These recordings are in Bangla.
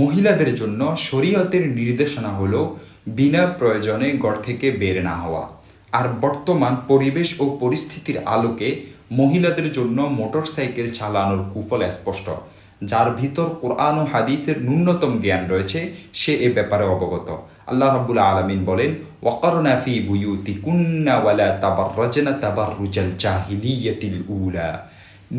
মহিলাদের জন্য শরীয়তের নির্দেশনা হলো বিনা প্রয়োজনে ঘর থেকে বের না হওয়া। আর বর্তমান পরিবেশ ও পরিস্থিতির আলোকে মহিলাদের জন্য মোটরসাইকেল চালানোর কুফল স্পষ্ট। যার ভিতর কোরআন ও হাদিসের ন্যূনতম জ্ঞান রয়েছে, সে এ ব্যাপারে অবগত। আল্লাহ রাব্বুল আলামিন বলেন, ওয়াকারনা ফি বুয়ুতি কুন্না ওয়ালা তাবাররাজনা তাবাররুজাল জাহিলিয়াতিল উলা।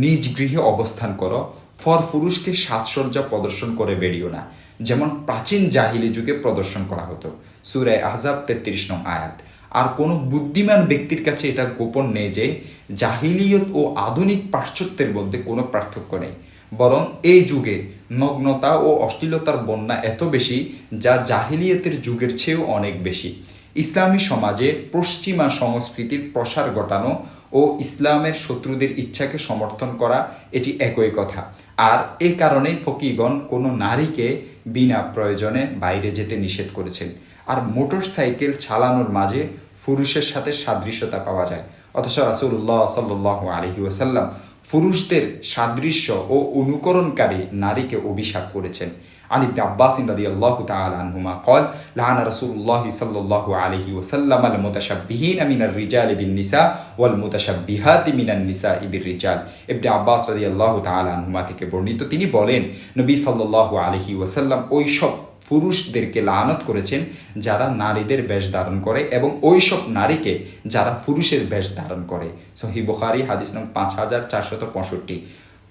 নিজ গৃহে অবস্থান করো ফর পুরুষকে সাজসজ্জা প্রদর্শন করে বেরিও না। যেমন প্রাচীন জাহিলি যুগে প্রদর্শন করা হতো। সুরায় আহজাব তেত্রিশ নং আয়াত। আর কোনো বুদ্ধিমান ব্যক্তির কাছে এটা গোপন নেই যে, জাহিলিয়ত ও আধুনিক পাশ্চাত্যের মধ্যে কোনো পার্থক্য নেই। বরং এই যুগে নগ্নতা ও অশ্লীলতার বন্যা এত বেশি, যা জাহিলিয়তের যুগের চেয়েও অনেক বেশি। ইসলামী সমাজে পশ্চিমা সংস্কৃতির প্রসার ঘটানো ও ইসলামের শত্রুদের ইচ্ছাকে সমর্থন করা, এটি একই কথা। আর এ কারণেই ফকিগণ কোনো নারীকে বিনা প্রয়োজনে বাইরে যেতে নিষেধ করেছেন। আর মোটর সাইকেল চালানোর মাঝে পুরুষের সাথে সাদৃশ্যতা পাওয়া যায়। অথচ রাসুল্লাহ সাল্লাহ আলহি ওসাল্লাম পুরুষদের সাদৃশ্য ও অনুকরণকারী নারীকে অভিশাপ করেছেন। عن ابن عباس رضي الله تعالى عنهما قال لعن رسول الله صلى الله عليه وسلم المتشبهين من الرجال بالنساء والمتشبهات من النساء بالرجال ابن عباس رضي الله تعالى عنهما থেকে বর্ণিত তিনি বলেন নবী সাল্লাল্লাহু আলাইহি ওয়াসাল্লাম ওই সব পুরুষদেরকে লানত করেছেন যারা নারীদের বেশ ধারণ করে এবং ওই সব নারীকে যারা পুরুষের বেশ ধারণ করে সহি বুখারি হাদিস নং পাঁচ হাজার চারশত পঁয়ষট্টি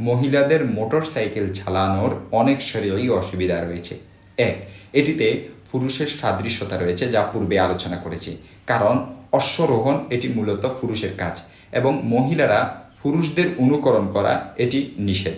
মহিলাদের মোটর সাইকেল চালানোর অনেক শরীরই অসুবিধা রয়েছে। এক, এটিতে পুরুষের সাদৃশ্যতা রয়েছে যা পূর্বে আলোচনা করেছি। কারণ অশ্বরোহণ এটি মূলত পুরুষের কাজ এবং মহিলারা পুরুষদের অনুকরণ করা এটি নিষেধ।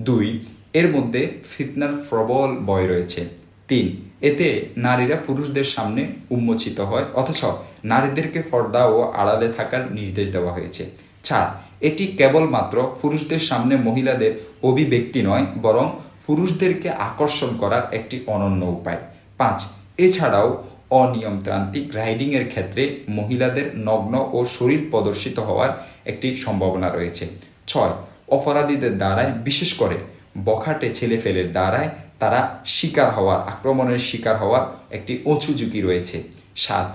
দুই, এর মধ্যে ফিতনার প্রবল বয় রয়েছে। তিন, এতে নারীরা পুরুষদের সামনে উন্মোচিত হয়, অথচ নারীদেরকে পর্দা ও আড়ালে থাকার নির্দেশ দেওয়া হয়েছে। চার এটি কেবলমাত্র পুরুষদের সামনে মহিলাদের অভিব্যক্তি নয়, বরং পুরুষদেরকে আকর্ষণ করার একটি অনন্য উপায়। পাঁচ, এছাড়াও অনিয়মতান্ত্রিক রাইডিংয়ের ক্ষেত্রে মহিলাদের নগ্ন ও শরীর প্রদর্শিত হওয়ার একটি সম্ভাবনা রয়েছে। ছয়, অপরাধীদের দ্বারায়, বিশেষ করে বখাটে ছেলেফেলের দ্বারায় তারা শিকার হওয়ার, আক্রমণের শিকার হওয়ার একটি উঁচু ঝুঁকি রয়েছে। সাত,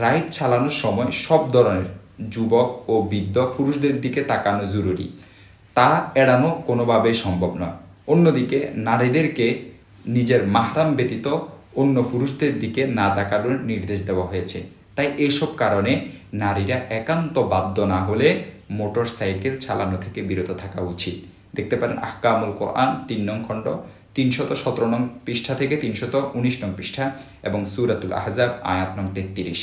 রাইড চালানোর সময় সব ধরনের যুবক ও বৃদ্ধ পুরুষদের দিকে তাকানো জরুরি। তা এড়ানো কোনোভাবেই সম্ভব নয়। অন্যদিকে, নারীদেরকে নিজের মাহরাম ব্যতীত অন্য পুরুষদের দিকে না তাকানোর নির্দেশ দেওয়া হয়েছে। তাই এসব কারণে নারীরা একান্ত বাধ্য না হলে মোটর সাইকেল চালানো থেকে বিরত থাকা উচিত। দেখতে পারেন আহকামুল কোরআন তিন নং খণ্ড, তিনশত সতেরো নং পৃষ্ঠা থেকে তিনশত উনিশ নং পৃষ্ঠা এবং সুরাতুল আহজাব আয়াত নং তেত্রিশ।